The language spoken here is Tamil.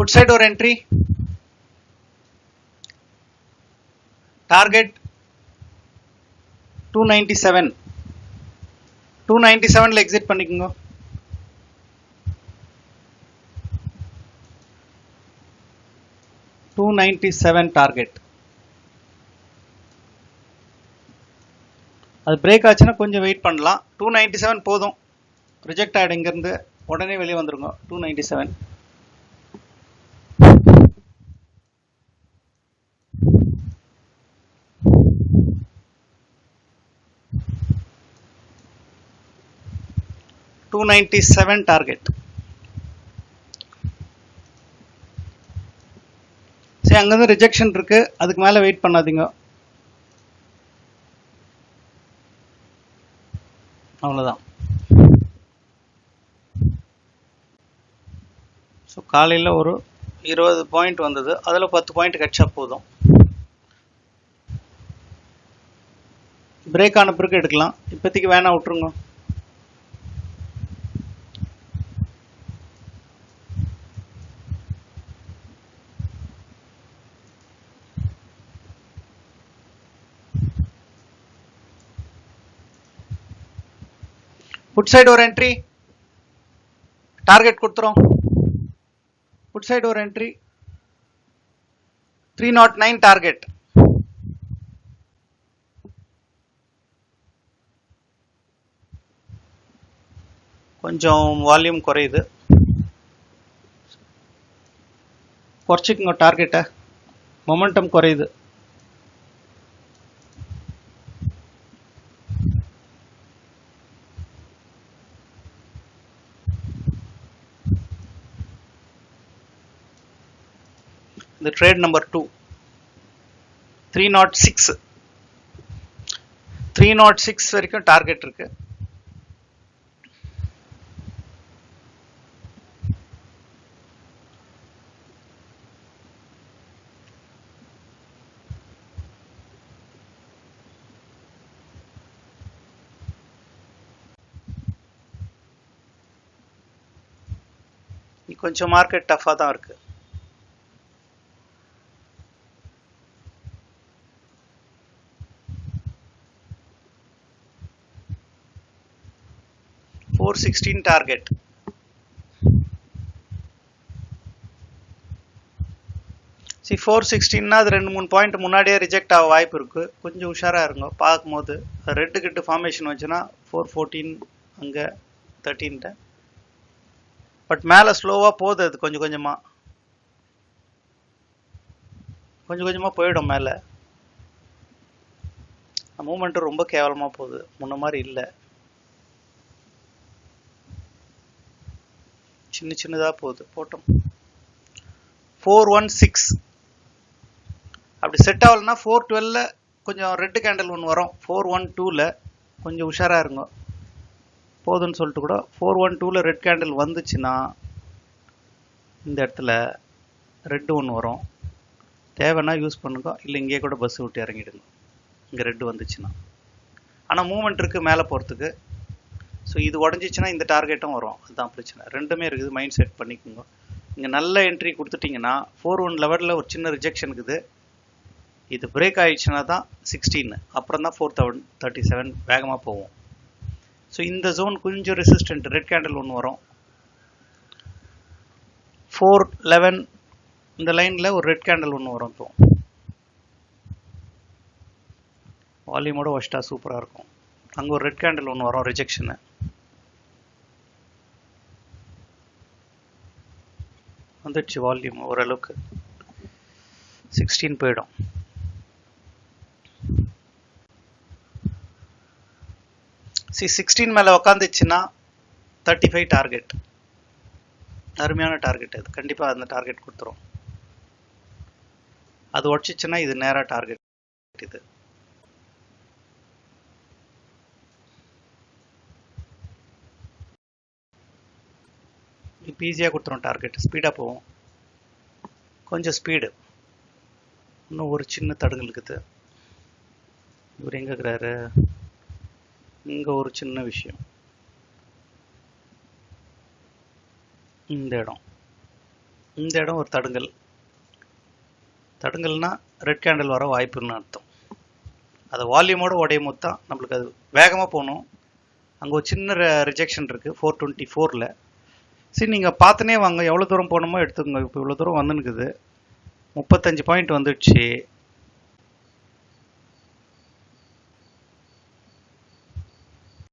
Put side or entry. Target 297. 297 ல exit பண்ணிக்கோங்க. டூ நைன்டி செவன் டார்கெட் அது பிரேக் ஆச்சுன்னா கொஞ்சம் வெயிட் பண்ணலாம். டூ நைன்டி செவன் போதும். ரிஜெக்ட் ஆகிடும் இங்கேருந்து. உடனே வெளியே வந்துருங்க. Two ninety seven two ninety seven target சரி அங்கேருந்து ரிஜெக்ஷன் இருக்குது அதுக்கு மேலே வெயிட் பண்ணாதீங்க. அவ்வளோதான் ஸோ காலையில் ஒரு இருபது பாயிண்ட் வந்தது. அதில் பத்து பாயிண்ட் கட்சா போதும். பிரேக் ஆன பிறகு எடுக்கலாம். இப்போதைக்கு வேணாம் விட்டுருங்க. புட் சைடு ஒரு என்ட்ரி டார்கெட் கொடுத்துரும் புட் சைடு ஒரு entry three naught nine target கொஞ்சம் வால்யூம் குறையுது. குறைச்சிக்கங்க டார்கெட்டை மொமெண்டம் குறையுது. the trade number 2 306 306 வரைக்கும் டார்கெட் இருக்கு கொஞ்சம் மார்க்கெட் டஃப்பாக தான் இருக்குது சிக்ஸ்டீன் டார்கெட் சி ஃபோர் சிக்ஸ்டீன்னா அது ரெண்டு மூணு பாயிண்ட் முன்னாடியே ரிஜெக்ட் ஆக வாய்ப்பு இருக்குது கொஞ்சம் உஷாராக இருங்க. பார்க்கும்போது ரெட்டு கிட்டு ஃபார்மேஷன் வச்சுன்னா ஃபோர் ஃபோர்டீன் அங்கே தேர்ட்டீன்ட்ட பட் மேலே ஸ்லோவாக போகுது அது கொஞ்சம் கொஞ்சமாக கொஞ்சம் கொஞ்சமாக போயிடும் மேலே. மூமெண்ட்டு ரொம்ப கேவலமாக போகுது. முன்ன மாதிரி இல்லை. சின்ன சின்னதாக போகுது. போட்டோம். ஃபோர் ஒன் சிக்ஸ் அப்படி செட் ஆகலைன்னா ஃபோர் டுவெல்ல கொஞ்சம் ரெட்டு கேண்டில் ஒன்று வரும். ஃபோர் ஒன் டூவில் கொஞ்சம் உஷாராக இருங்க. போதுன்னு சொல்லிட்டு கூட ஃபோர் ஒன் டூவில் ரெட் கேண்டில் வந்துச்சுன்னா இந்த இடத்துல ரெட்டு ஒன்று வரும். தேவைன்னா யூஸ் பண்ணுங்க. இல்லை இங்கேயே கூட பஸ் விட்டு இறங்கிடுங்க. இங்கே ரெட்டு வந்துச்சுன்னா. ஆனால் மூமெண்ட் இருக்குது மேலே போகிறதுக்கு ஸோ இது உடஞ்சிச்சுன்னா இந்த டார்கெட்டும் வரும். அதுதான் பிரச்சனை. ரெண்டுமே இருக்குது. மைண்ட் செட் பண்ணிக்கோங்க. இங்கே நல்ல என்ட்ரி கொடுத்துட்டிங்கன்னா ஃபோர் ஒன் லெவலில் ஒரு சின்ன ரிஜெக்ஷன் இருக்குது. இது பிரேக் ஆயிடுச்சுன்னா தான் சிக்ஸ்டீன் அப்புறம் தான் ஃபோர் தௌசண்ட் தேர்ட்டி செவன் வேகமாக போகும். ஸோ இந்த ஜோன் கொஞ்சம் ரெசிஸ்டன்ட் ரெட் கேண்டில் ஒன்று வரும். ஃபோர் லெவன் இந்த லைனில் ஒரு ரெட் கேண்டில் ஒன்று வரும் இப்போ. வால்யூமோட ஒஸ்ட்டாக சூப்பராக இருக்கும். அங்கே ஒரு ரெட் கேண்டில் ஒன்று வரும் ரிஜெக்ஷனு வந்துடுச்சு வால்யூம் ஓரளவுக்கு. சிக்ஸ்டீன் போயிடும். சி சிக்ஸ்டீன் மேலே உக்காந்துச்சுன்னா தேர்ட்டி ஃபைவ் டார்கெட் அருமையான டார்கெட் அது. கண்டிப்பாக அந்த டார்கெட் கொடுத்துரும். அது உடச்சிச்சுன்னா இது நேராக டார்கெட் இது. இப்போ ஈஸியாக கொடுத்துரும் டார்கெட் ஸ்பீடாக போகும். கொஞ்சம் ஸ்பீடு இன்னும் ஒரு சின்ன தடங்கள் இருக்குது இவர் எங்கே இருக்கிறாரு? இங்கே ஒரு சின்ன விஷயம். இந்த இடம். இந்த இடம் ஒரு தடுங்கல் தடுங்கல்னா ரெட் கேண்டில் வர வாய்ப்புன்னு அர்த்தம். அது வால்யூமோட உடையும் போது தான் நம்மளுக்கு அது வேகமாக போகணும். அங்கே ஒரு சின்ன ரிஜெக்ஷன் இருக்குது ஃபோர் டுவெண்ட்டி ஃபோரில் சரி நீங்கள் பார்த்துனே வாங்க. எவ்வளோ தூரம் போகணுமோ எடுத்துக்கோங்க. இப்போ இவ்வளோ தூரம் வந்துனுக்குது முப்பத்தஞ்சு பாயிண்ட் வந்துடுச்சு.